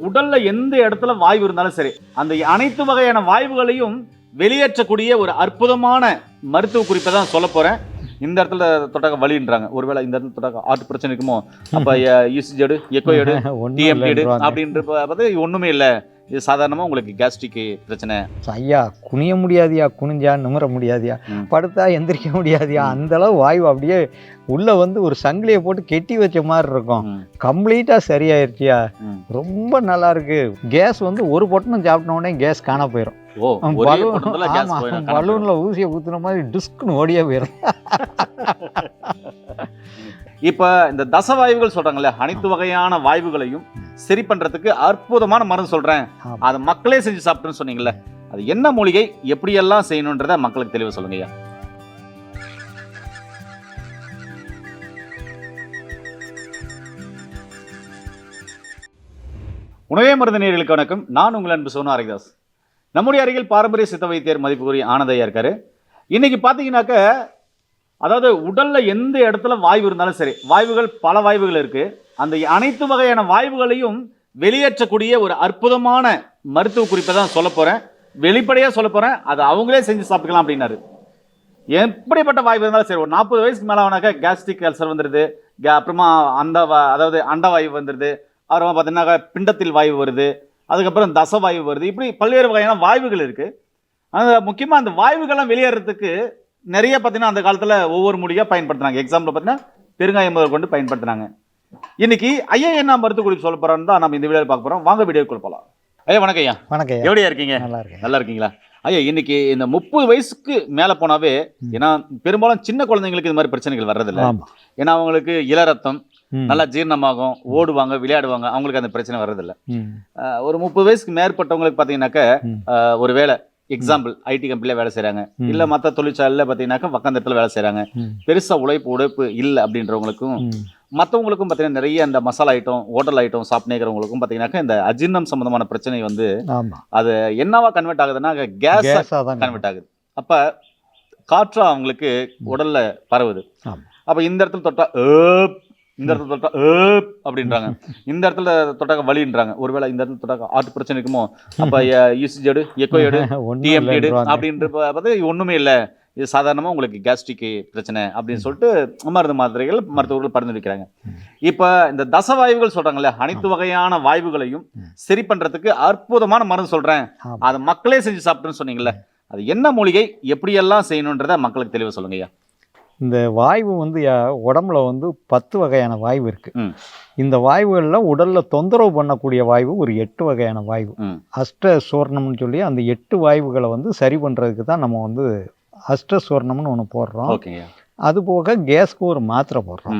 உடல்ல எந்த இடத்துல வாய்வு இருந்தாலும் சரி அந்த அனைத்து வகையான வாய்வுகளையும் வெளியேற்றக்கூடிய ஒரு அற்புதமான மருத்துவ குறிப்பை தான் சொல்ல போறேன். இந்த இடத்துல தொட்டாக்க வலின்றாங்க. ஒருவேளை இந்த இடத்துல தொட்டாக்க ஆர்ட் பிரச்சனை இருக்குமோ? அப்ப யூசிஜ் எடு எக்கோ எடு ஒண்ணும் டிஎம்டி எடு. அப்படின்ற ஒண்ணுமே இல்லை. இது சாதாரணமா உங்களுக்கு கேஸ்ட்ரிக் பிரச்சனை. ஐயா குனிய முடியாதியா? குனிஞ்சா நிமிர முடியாதியா. படுத்தா எந்திரிக்க முடியாதியா? அந்த அளவு வாயு அப்படியே உள்ள வந்து ஒரு சங்கிலியை போட்டு கெட்டி வச்ச மாதிரி இருக்கும். ம், கம்ப்ளீட்டா சரியாயிருச்சியா. ரொம்ப நல்லா இருக்கு. கேஸ் வந்து ஒரு பொட்டணம் சாப்பிட்ட உடனே கேஸ் காண போயிடும். பலூன்ல ஊசியை குத்துன மாதிரி டிஸ்க்னு ஓடியே போயிடும் இப்ப இந்த தசவாயுகள் சொல்றாங்கல்ல அனைத்து வகையான வாய்வுகளையும் சரி பண்றதுக்கு அற்புதமான மருந்து சொல்றேன். ஆமா. அதை மக்களே செஞ்சு சாப்பிட்டுன்னு சொன்னீங்கல்ல அது என்ன மூலிகை எப்படியெல்லாம் செய்யணுன்றத மக்களுக்கு தெளிவா சொல்லுங்க ஐயா உணவே மருந்து நேர்களுக்கு வணக்கம். நான் உங்கள் அன்பு சோனு ஹரிதாஸ். நம்முடைய அருகில் பாரம்பரிய சித்த வைத்தியர் மதிப்புக்குரிய ஆனந்தையா இருக்காரு. இன்னைக்கு பார்த்தீங்கன்னாக்க அதாவது உடலில் எந்த இடத்துல வாய்வு இருந்தாலும் சரி வாய்வுகள் பல வாய்வுகள் இருக்குது அந்த அனைத்து வகையான வாய்வுகளையும் வெளியேற்றக்கூடிய ஒரு அற்புதமான மருத்துவ குறிப்பை தான் சொல்ல போகிறேன் வெளிப்படையாக சொல்ல போகிறேன் அதை அவங்களே செஞ்சு சாப்பிட்டுக்கலாம் அப்படின்னாரு. எப்படிப்பட்ட வாய்வு இருந்தாலும் சரி ஒரு நாற்பது வயசுக்கு மேலே ஆனாக்கா கேஸ்ட்ரிக் அல்சர் வந்துடுது கே- அப்புறமா அந்த வா- அதாவது அண்ட வாயு வந்துடுது அப்புறமா பார்த்தீங்கன்னா பிண்டத்தில் வாயு வருது. அதுக்கப்புறம் தச வாய்வு வருது. இப்படி பல்வேறு வகையான வாய்வுகள் இருக்குது அந்த முக்கியமாக அந்த வாய்வுகள்லாம் வெளியேறதுக்கு நிறைய பார்த்தீங்கன்னா அந்த காலத்தில் ஒவ்வொரு மூலிகையாக பயன்படுத்துனாங்க. எக்ஸாம்பிள் பார்த்தீங்கன்னா பெருங்காயம் முதல் கொண்டு பயன்படுத்துனாங்க. இன்னைக்கு ஐயா என்ன மருத்துவ குறிப்பு சொல்ல போறோம்னு தான் நம்ம இந்த வீடியோவில் பார்க்க போறோம். வாங்க வீடியோக்குள்ள போகலாம் ஐயா வணக்கம் ஐயா. வணக்கம். எப்படியா இருக்கீங்க? நல்லா இருக்கேன். நல்லா இருக்கீங்களா? ஐயா இன்னைக்கு இந்த முப்பது வயசுக்கு மேல போனாவே. ஏன்னா பெரும்பாலும் சின்ன குழந்தைங்களுக்கு இது மாதிரி பிரச்சனைகள் வர்றதில்ல. ஏன்னா அவங்களுக்கு இளரத்தம் ம். நல்லா ஜீரணமாகும் ஓடுவாங்க விளையாடுவாங்க அவங்களுக்கு அந்த பிரச்சனை வர்றதில்ல. ஒரு முப்பது வயசுக்கு மேற்பட்டவங்களுக்கு பார்த்தீங்கன்னாக்க ஒரு வேலை எக்ஸாம்பிள் ஐடி கம்பெனில வேலை செய்றாங்க ம். இல்ல மற்ற தொழிற்சாலையில பார்த்தீங்கன்னாக்கா வக்கந்தத்தில் வேலை செய்றாங்க ம். பெருசா உழைப்பு உழைப்பு இல்லை அப்படின்றவங்களுக்கும். மற்றவங்களுக்கும் பார்த்தீங்கன்னா நிறைய இந்த மசாலா ஐட்டம் ஹோட்டல் ஐட்டம் சாப்பிட்றவங்களுக்கும் பார்த்தீங்கன்னாக்கா இந்த அஜீர்ணம் சம்பந்தமான பிரச்சனை வந்து ஆமா என்னவா கன்வெர்ட் ஆகுதுன்னா கேஸ் கன்வெர்ட் ஆகுது அப்ப காற்றா அவங்களுக்கு உடல்ல பரவுது. அப்ப இந்த இடத்துல தொட்டா ஏப் இந்த இடத்துல தொட்டா அப்படின்றாங்க இந்த இடத்துல தொட்டாக்க வலின்றாங்க ஒருவேளை இந்த இடத்துல தொட்டாக்க ஆர்ட் பிரச்சனை இருக்குமோ அப்ப யூசிஜ் எடு எக்கோ எடு ஒண்ணும் டிஎம்டி எடு. அப்படின்ற பார்த்து ஒண்ணுமே இல்ல இது சாதாரணமா உங்களுக்கு கேஸ்ட்ரிக் பிரச்சனை அப்படின்னு சொல்லிட்டு மருந்து மாத்திரைகள் மருத்துவர்கள் பரிந்துரைக்கிறாங்க இப்ப இந்த தசவாயுகள் சொல்றாங்கல்ல அனைத்து வகையான வாய்வுகளையும். சரி பண்றதுக்கு அற்புதமான மருந்து சொல்றேன் ஆமா. அதை மக்களே செஞ்சு சாப்பிட்டுன்னு சொன்னீங்கல்ல அது என்ன மூலிகை எப்படியெல்லாம் செய்யணுன்றத மக்களுக்கு தெளிவா சொல்லுங்க ஐயா இந்த வாய்வு வந்து உடம்புல வந்து பத்து வகையான வாய்வு இருக்கு ம். இந்த வாய்வுகளில் உடல்ல தொந்தரவு பண்ணக்கூடிய வாய்வு ஒரு எட்டு வகையான வாய்வு. அஷ்ட சூர்ணம்னு சொல்லி அந்த எட்டு வாய்வுகளை வந்து சரி பண்றதுக்கு தான் நம்ம வந்து அஷ்ட சூர்ணம்னு ஒன்று போடுறோம் அது போக கேஸ்க்கு ஒரு மாத்திரை போடுறோம்.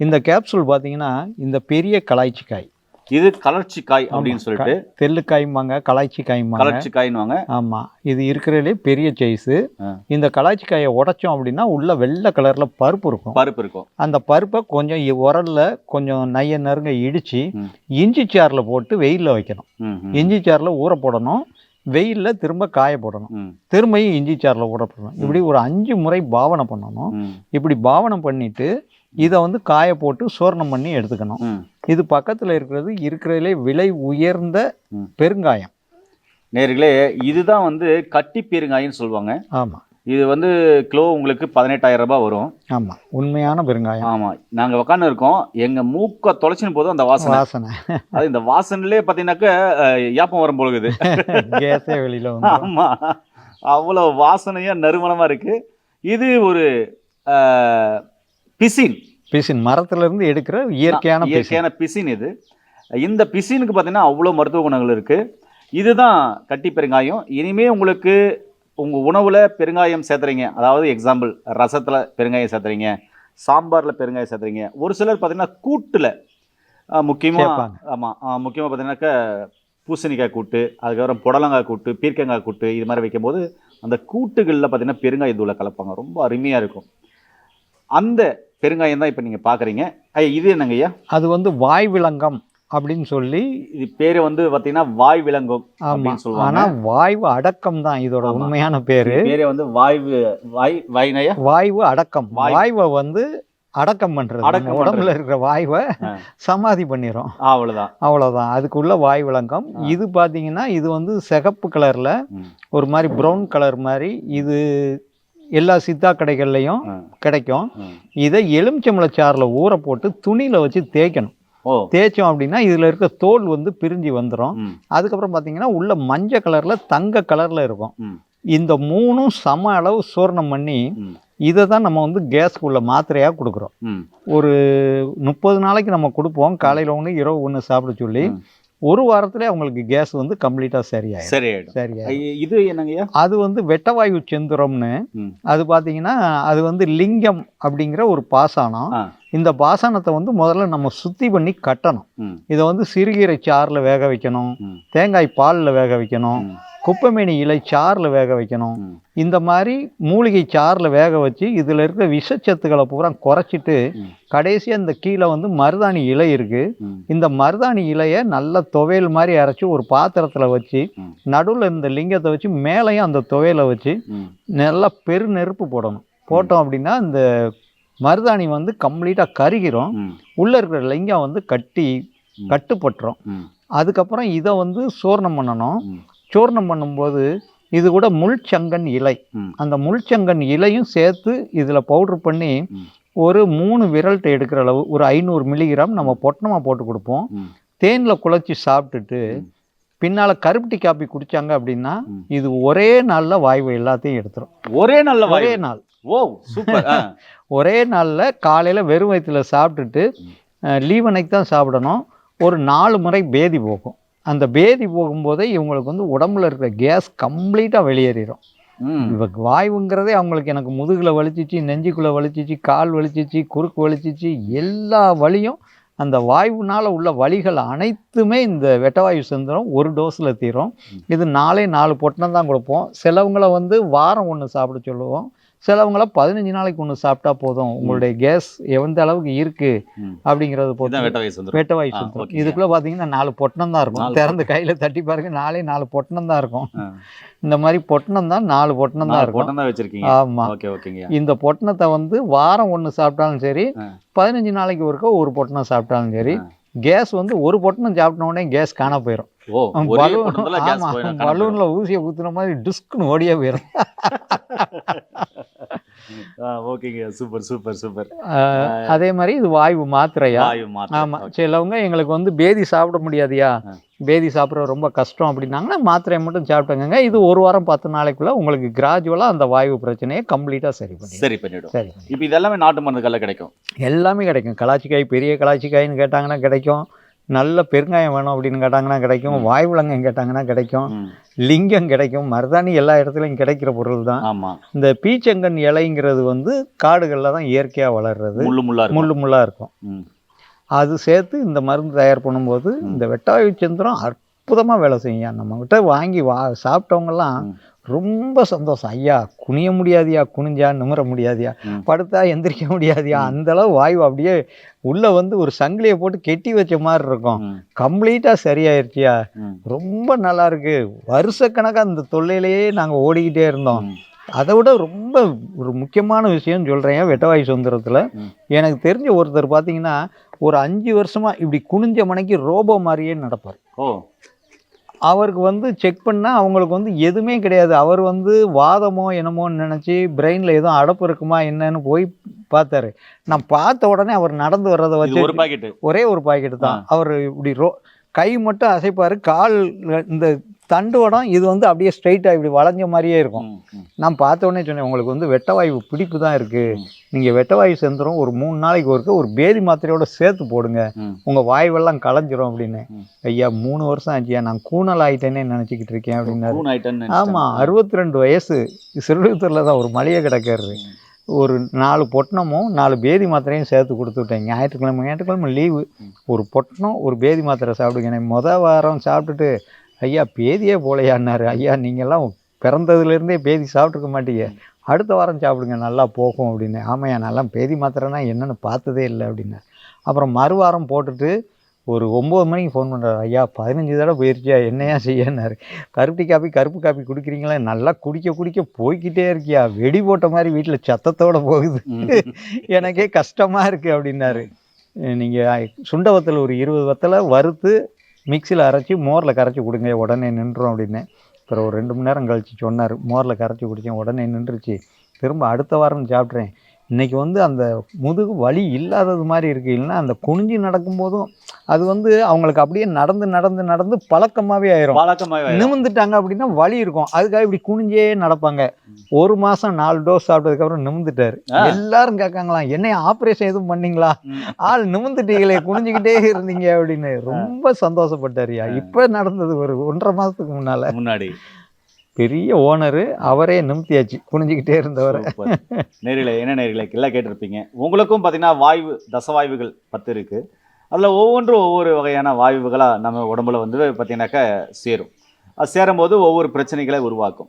இந்த கேப்சூல் பார்த்தீங்கன்னா இந்த பெரிய கலாய்ச்சிக்காய் இது கலர்ச்சி காய் அப்படின்னு சொல்லிட்டு தெல்லுக்காய்ம்பாங்க கலாய்ச்சிக்காய்ம்பாங்க. கலர்ச்சி காய்னுவாங்க ஆமா இது இருக்கிறதுலே பெரிய சைஸு. இந்த கலாய்ச்சிக்காயை உடைச்சோம் அப்படின்னா உள்ள வெள்ளை கலர்ல பருப்பு இருக்கும். பருப்பு இருக்கும். அந்த பருப்பை கொஞ்சம் உரல்ல கொஞ்சம் நைய நறுங்க இடிச்சு ம். இஞ்சி சாறில் போட்டு வெயிலில் வைக்கணும். இஞ்சி சாறில் ஊற போடணும். வெயிலில் திரும்ப காய போடணும். திரும்பியும் இஞ்சி சாறில் ஊற போடணும். இப்படி ஒரு அஞ்சு முறை பாவனை பண்ணணும். இப்படி பாவனை பண்ணிட்டு இதை வந்து காய போட்டு சூரணம் பண்ணி எடுத்துக்கணும். இது பக்கத்தில் இருக்கிறது இருக்கிறதுலே விலை உயர்ந்த. பெருங்காயம். நேர்களே இதுதான் வந்து கட்டி பெருங்காயின்னு சொல்லுவாங்க. ஆமாம் இது வந்து கிலோ உங்களுக்கு பதினெட்டாயிரம் ரூபாய் வரும். ஆமாம் உண்மையான பெருங்காயம். ஆமா. நாங்க உட்காந்து இருக்கோம். எங்க மூக்க தொலைச்சின்னு போதும் அந்த வாசனை. வாசனை. அது இந்த வாசனையிலே பார்த்தீங்கன்னாக்க ஏப்பம் வரும் பொழுது. கேஸே வெளியில் வந்து ஆமா. அவ்வளோ வாசனையா நறுமணமா இருக்கு. இது ஒரு பிசின். பிசின் மரத்துல இருந்து எடுக்கிற இயற்கையான இயற்கையான பிசின் இது. இந்த பிசினுக்கு பார்த்தீங்கன்னா அவ்வளோ மருத்துவ குணங்கள் இருக்கு. இதுதான் கட்டி பெருங்காயம். இனிமே உங்களுக்கு உங்க உணவுல பெருங்காயம் சேர்த்துறீங்க அதாவது எக்ஸாம்பிள் ரசத்துல பெருங்காயம் சேர்த்துறீங்க சாம்பார்ல பெருங்காயம் சேர்த்துறீங்க ஒரு சிலர் பார்த்தீங்கன்னா கூட்டுல அஹ், முக்கியமா சேர்ப்பாங்க. ஆமா அஹ், முக்கியமா பார்த்தீங்கன்னாக்கா பூசணிக்காய் கூட்டு அதுக்கப்புறம் புடலங்காய் கூட்டு பீர்க்கங்காய் கூட்டு இது மாதிரி வைக்கும்போது அந்த கூட்டுகளில் பார்த்தீங்கன்னா பெருங்காய தூளை கலப்பாங்க. ரொம்ப அருமையா இருக்கும். அந்த பெருங்காயம் தான் இப்போ நீங்க பாக்குறீங்க. ஐயா இது என்னங்க ஐயா? அது வந்து வாய் விலங்கம் அப்படின்னு சொல்லி இது பேரு வந்து பாத்தீங்கன்னா வாய் விலங்கும் அப்படின்னு சொல்லுவாங்க. ஆனா வாய்வு அடக்கம் தான் இதோட. உண்மையான பேரு. பேரே வந்து வாய்வு வாய் வாய்னயா வாய்வு அடக்கம். வாய்- வாய்வை வந்து அடக்கம் பண்ணுறது அடக்கம் உடம்புல இருக்கிற வாயுவை. சமாதி பண்ணிடும் அவ்வளவுதான். அவ்வளோதான் அதுக்குள்ள வாய் விளங்கம். இது பார்த்தீங்கன்னா இது வந்து சிகப்பு கலரில். ஒரு மாதிரி ப்ரௌன் கலர் மாதிரி இது எல்லா சித்தா கடைகள்லையும். கிடைக்கும். இதை எலுமிச்சம்பழச்சாறில் ஊற போட்டு துணியில் வச்சு தேய்க்கணும் தேய்ச்சோம் அப்படின்னா இதில் இருக்க தோல் வந்து பிரிஞ்சு வந்துடும். அதுக்கப்புறம் பார்த்தீங்கன்னா உள்ள மஞ்சள் கலரில் தங்க கலரில் இருக்கும். இந்த மூணும் சம அளவு சூரணம் பண்ணி. இதை தான் நம்ம வந்து கேஸ்க்குள்ள மாத்திரையாக கொடுக்குறோம். ஒரு முப்பது நாளைக்கு நம்ம கொடுப்போம் காலையில் ஒன்று இரவு ஒன்று சாப்பிட சொல்லி. ஒரு வாரத்திலே அவங்களுக்கு கேஸ் வந்து கம்ப்ளீட்டாக சரியாயிடும் சரியாயிடும் சரியாயிடும் இது என்னங்கய்யா அது வந்து வெட்டவாயு செந்துரம்னு. அது பார்த்தீங்கன்னா அது வந்து லிங்கம் அப்படிங்கிற ஒரு பாசானம். இந்த பாசானத்தை வந்து முதல்ல நம்ம சுத்தி பண்ணி கட்டணும். இதை வந்து சிறுகீரை சாறில் வேக வைக்கணும். தேங்காய் பாலில் வேக வைக்கணும். குப்பைமேனி இலை சாறில் வேக வைக்கணும். இந்த மாதிரி மூலிகை சாறில் வேக வச்சு இதில் இருக்கிற விஷச்சத்துக்களை பூரா குறைச்சிட்டு. கடைசியாக இந்த கீழே வந்து மருதாணி இலை இருக்குது. இந்த மருதாணி இலையை நல்ல துவையல் மாதிரி அரைச்சி ஒரு பாத்திரத்தில் வச்சு. நடுவில் இந்த லிங்கத்தை வச்சு மேலேயும் அந்த துவையலை வச்சு. நல்லா பெரு நெருப்பு போடணும் போட்டோம் அப்படின்னா இந்த மருதாணி வந்து கம்ப்ளீட்டாக கருகிரும் ம். உள்ளே இருக்கிற லிங்கம் வந்து கட்டி. கட்டுப்பட்டுரும். அதுக்கப்புறம் இதை வந்து சூர்ணம் பண்ணணும். சூர்ணம் பண்ணும்போது இது கூட முள்சங்கன் இலை. அந்த முள்சங்கன் இலையும் சேர்த்து இதில் பவுடர் பண்ணி. ஒரு மூணு விரல்ட்ட எடுக்கிற அளவு ஒரு ஐநூறு மில்லிகிராம் நம்ம பொட்டணமாக போட்டு கொடுப்போம். தேனில் குழச்சி சாப்பிட்டுட்டு. பின்னால் கருப்பட்டி காப்பி குடித்தாங்க அப்படின்னா. இது ஒரே நாளில் வாய்வு எல்லாத்தையும் எடுத்துரும் ஒரே நல்ல ஒரே நாள் ஓ சூப்பர். ஒரே நாளில் காலையில் வெறும் வயிற்றுல சாப்பிட்டுட்டு லீவனைக்கு தான் சாப்பிடணும் ஒரு நாலு முறை பேதி போகும் அந்த பேதி போகும்போதே இவங்களுக்கு வந்து உடம்புல இருக்கிற கேஸ் கம்ப்ளீட்டாக வெளியேறிடும். இப்போ வாயுங்கிறதே அவங்களுக்கு எனக்கு முதுகில் வலிச்சிச்சு நெஞ்சுக்குள்ளே வலிச்சிச்சு கால் வலிச்சிச்சு குறுக்கு வலிச்சிச்சு எல்லா வலியும் அந்த வாயுனால உள்ள வலிகள் அனைத்துமே இந்த வெட்டவாயு செந்துரும் ஒரு டோஸில் தீரும். இது நாலே நாலு பொட்டணம் தான் கொடுப்போம். சிலவங்கள வந்து வாரம் ஒன்று சாப்பிட சொல்லுவோம். சிலவங்கள பதினஞ்சு நாளைக்கு ஒன்று சாப்பிட்டா போதும். உங்களுடைய கேஸ் எந்த அளவுக்கு இருக்குது ம். அப்படிங்கிறத பொறுத்து வெட்ட ஓகேங்க. இதுக்குள்ளே பார்த்தீங்கன்னா நாலு பொட்டணம் தான் இருக்கும். திறந்து கையில் தட்டி பாருங்க நாலே நாலு பொட்டணம் தான் இருக்கும். இந்த மாதிரி பொட்டணம் தான் நாலு பொட்டணம் தான் இருக்கும். வச்சிருக்கீங்க. ஆமாம் ஓகே ஓகேங்க. இந்த பொட்டணத்தை வந்து வாரம் ஒன்று சாப்பிட்டாலும் சரி. பதினஞ்சு நாளைக்கு ஒருக்க ஒரு பொட்டணம் சாப்பிட்டாலும் சரி. கேஸ் வந்து ஒரு பொட்டணம் சாப்பிட்ட உடனே கேஸ் காண போயிடும் போயிடும் கணக்கு பலூன்ல ஊசியை ஊத்துன மாதிரி டிஸ்க்னு ஓடியே போயிடும் ஓகேங்க. Super super super. அதே மாதிரி இது வாயு மாத்திரையா? ஆமா. சிலவங்க எங்களுக்கு வந்து பேதி சாப்பிட முடியாதுயா. பேதி சாப்பிட்ற ரொம்ப கஷ்டம் அப்படின்னாங்கன்னா மாத்திரையை மட்டும் சாப்பிட்டுங்க இது ஒரு வாரம் பத்து நாளைக்குள்ள உங்களுக்கு கிராஜுவலாக அந்த வாயு பிரச்சனையை கம்ப்ளீட்டாக சரி பண்ணி சரி பண்ணிடும். சரி இப்போ இதெல்லாமே நாட்டு மருந்துகள்ல கிடைக்கும். எல்லாமே கிடைக்கும். கலாச்சிக்காய் பெரிய கலாச்சிக்காய்னு கேட்டாங்கன்னா கிடைக்கும். நல்ல பெருங்காயம் வேணும் அப்படின்னு கேட்டாங்கன்னா கிடைக்கும் வாய் விலங்கம் கேட்டாங்கன்னா கிடைக்கும். லிங்கம் கிடைக்கும் மருதாணி எல்லா இடத்துலையும் கிடைக்கிற பொருள் தான். ஆமா. இந்த பீச்சங்கன் இலைங்கிறது வந்து காடுகளில் தான் இயற்கையாக வளர்றது. முள்ளு முள்ளா இருக்கும். முள்ளு முள்ளாக இருக்கும். அது சேர்த்து இந்த மருந்து தயார் பண்ணும்போது இந்த வெட்டாயு சந்திரம் அற்புதமாக வேலை செய்யும். நம்மக்கிட்ட வாங்கி வா சாப்பிட்டவங்கெல்லாம். ரொம்ப சந்தோஷம். ஐயா குனிய முடியாதியா? குனிஞ்சா நிமிர முடியாதியா. படுத்தா எந்திரிக்க முடியாதியா? அந்த அளவு வாயு அப்படியே உள்ள வந்து ஒரு சங்கிலியை போட்டு கெட்டி வச்ச மாதிரி இருக்கும் ம். கம்ப்ளீட்டாக சரியாயிருச்சியா. ரொம்ப நல்லா இருக்கு வருஷக்கணக்காக அந்த தொல்லையிலேயே நாங்கள் ஓடிக்கிட்டே இருந்தோம். அதை விட ரொம்ப ஒரு முக்கியமான விஷயம் சொல்கிறேன் வெட்டவாயு சுதந்திரத்தில். எனக்கு தெரிஞ்ச ஒருத்தர் பார்த்தீங்கன்னா ஒரு அஞ்சு வருஷமாக இப்படி குனிஞ்ச மணிக்கு ரோபோ மாதிரியே நடப்பார் ஓ அவருக்கு வந்து செக் பண்ணால் அவங்களுக்கு வந்து எதுவுமே கிடையாது அவர் வந்து வாதமோ என்னமோன்னு நினச்சி பிரெயினில் எதுவும் அடப்பு இருக்குமா என்னன்னு போய் பார்த்தாரு. நான் பார்த்த உடனே அவர் நடந்து வர்றதை வச்சு ஒரு பாக்கெட் ஒரே ஒரு பாக்கெட் தான். அவர் இப்படி ரோ கை மட்டும் அசைப்பார் கால் இந்த தண்டு வடம் இது வந்து அப்படியே ஸ்ட்ரைட்டாக இப்படி வளைஞ்ச மாதிரியே இருக்கும். நான் பார்த்த உடனே சொன்னேன் உங்களுக்கு வந்து வெட்டவாயு பிடிப்பு தான் இருக்குது. நீங்கள் வெட்டவாயு செந்துரும் ஒரு மூணு நாளைக்கு ஒருக்க ஒரு பேதி மாத்திரையோட சேர்த்து போடுங்க. உங்கள் வாய்வெல்லாம் களைஞ்சிரும் அப்படின்னு. ஐயா மூணு வருஷம் ஆச்சியா நான் கூணல் ஆயிட்டேனே நினச்சிக்கிட்டு இருக்கேன் அப்படின்னாரு. ஆமாம் அறுபத்தி ரெண்டு வயசு சிறுவத்தூரில் தான் ஒரு மளிகை கிடக்காரு ஒரு நாலு பொட்டணமும் நாலு பேதி மாத்திரையும் சேர்த்து கொடுத்து விட்டேன். ஞாயிற்றுக்கிழமை ஞாயிற்றுக்கிழமை லீவு. ஒரு பொட்டணம் ஒரு பேதி மாத்திரை சாப்பிடுங்க. எனக்கு மொதல் வாரம் சாப்பிட்டுட்டு ஐயா பேதியே போலையான்னாரு. ஐயா நீங்கள்லாம் பிறந்ததுலேருந்தே பேதி சாப்பிட்ருக்க மாட்டீங்க. அடுத்த வாரம் சாப்பிடுங்க. நல்லா போகும் அப்படின்னு. ஆமையா நல்லா பேதி மாத்திரைனா என்னென்னு பார்த்ததே இல்லை அப்படின்னு. அப்புறம் மறுவாரம் போட்டுட்டு ஒரு ஒம்பது மணிக்கு ஃபோன் பண்ணுறாரு ஐயா பதினஞ்சு தடவை போயிருச்சியா என்னையா செய்யன்னாரு. கருப்பட்டி காப்பி கருப்பு காப்பி குடிக்கிறீங்களா? நல்லா குடிக்க குடிக்க போய்க்கிட்டே இருக்கியா? வெடி போட்ட மாதிரி வீட்டில் சத்தத்தோட போகுது. எனக்கே கஷ்டமாக இருக்குது அப்படின்னாரு. நீங்கள் சுண்ட வத்தல் ஒரு இருபது வத்தலை வறுத்து மிக்சியில் அரைச்சி மோரில் கரைச்சி கொடுங்க. உடனே நின்றும் அப்படின்னேன் அப்புறம் ஒரு ரெண்டு மணி நேரம் கழிச்சு சொன்னார். மோரில் கரைச்சி குடித்தேன் உடனே நின்றுச்சு. திரும்ப அடுத்த வாரம் சாப்பிட்றேன். இன்னைக்கு வந்து அந்த முதுகு வலி இல்லாதது மாதிரி இருக்கு. இல்லைன்னா அந்த குனிஞ்சு நடக்கும்போதும் அது வந்து அவங்களுக்கு அப்படியே நடந்து நடந்து நடந்து பழக்கமாகவே ஆயிரும். பழக்கமாவே நிமிந்துட்டாங்க அப்படின்னா வலி இருக்கும். அதுக்காக இப்படி குனிஞ்சே நடப்பாங்க. ஒரு மாசம் நாலு டோஸ் சாப்பிட்டதுக்கப்புறம் நிமிந்துட்டாரு. எல்லாரும் கேட்காங்களாம் என்னைய ஆப்ரேஷன் எதுவும் பண்ணீங்களா. ஆள் நிமிந்துட்டீங்களே குனிஞ்சுக்கிட்டே இருந்தீங்க அப்படின்னு. ரொம்ப சந்தோஷப்பட்டாருயா இப்ப நடந்தது ஒரு ஒன்றரை மாசத்துக்கு முன்னால. முன்னாடி. பெரிய ஓனரு அவரே நிமித்தியாச்சு குனிஞ்சுக்கிட்டே இருந்தவரை. நேரிலே என்ன நேரிலே எல்லாம் கேட்டிருப்பீங்க. உங்களுக்கும் பார்த்தீங்கன்னா வாய்வு தசவாய்வுகள் பத்து இருக்கு அதில் ஒவ்வொன்றும் ஒவ்வொரு வகையான வாய்வுகளாக நம்ம உடம்புல வந்து பார்த்திங்கனாக்கா சேரும். அது சேரும்போது ஒவ்வொரு பிரச்சனைகளை உருவாக்கும்.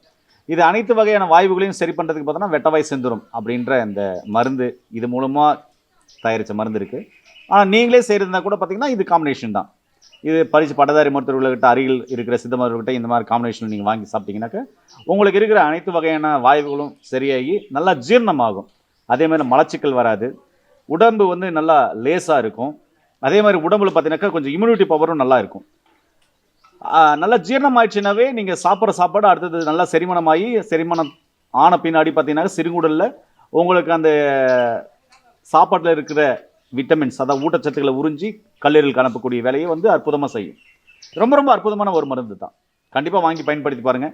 இது அனைத்து வகையான வாய்வுகளையும் சரி பண்ணுறதுக்கு பார்த்தோன்னா வெட்டவாய் செந்துரும் அப்படின்ற இந்த மருந்து இது மூலமாக தயாரித்த மருந்து இருக்குது ஆனால் நீங்களே செய்கிறதுனா கூட பார்த்தீங்கன்னா இது காம்பினேஷன் தான். இது பரிசு பட்டதாரி மருத்துவர்கள்கிட்ட அருகில் இருக்கிற சித்த மருத்துவர்கிட்ட இந்த மாதிரி காம்பினேஷன் நீங்கள் வாங்கி சாப்பிட்டீங்கன்னாக்கா உங்களுக்கு இருக்கிற அனைத்து வகையான வாய்வுகளும் சரியாகி நல்லா ஜீரணமாகும். அதே மாதிரி மலச்சிக்கல் வராது. உடம்பு வந்து நல்லா லேசாக இருக்கும். அதே மாதிரி உடம்புல பார்த்தீங்கன்னாக்கா கொஞ்சம் இம்யூனிட்டி பவரும் நல்லா இருக்கும். நல்லா ஜீரணம் ஆயிடுச்சுனாவே நீங்கள் சாப்பிட்ற சாப்பாடு அடுத்தது நல்லா செரிமானமாகி செரிமானம் ஆன பின்னாடி பார்த்தீங்கன்னா சிறுகுடலில் உங்களுக்கு அந்த சாப்பாட்டில் இருக்கிற விட்டமின்ஸ் அதாவது ஊட்டச்சத்துக்களை உறிஞ்சி கல்லீரல் அனுப்பக்கூடிய வேலையை வந்து அற்புதமாக செய்யும். ரொம்ப ரொம்ப அற்புதமான ஒரு மருந்து தான் கண்டிப்பாக வாங்கி பயன்படுத்தி பாருங்கள்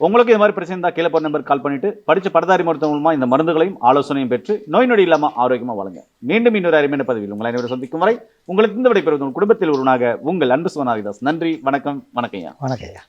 உங்களுக்கு இது மாதிரி பிரச்சனை இருந்தால் கீழே போகிற நம்பர் கால் பண்ணிட்டு படித்த படதாரி மருத்துவம் மூலமாக இந்த மருந்துகளையும் ஆலோசனையும் பெற்று நோய் நொடி இல்லாமல் ஆரோக்கியமாக வழங்க. மீண்டும் இன்னொரு அருமையான பதிவில் உங்களை அனைவரும் சந்திக்கும் வரை உங்களுக்கு இந்த விடைபெறுவது உங்கள் குடும்பத்தில் ஒருவனாக உங்கள் அன்பு சுவனாரிதாஸ் நன்றி வணக்கம் வணக்கம் ஐயா. வணக்கம் ஐயா.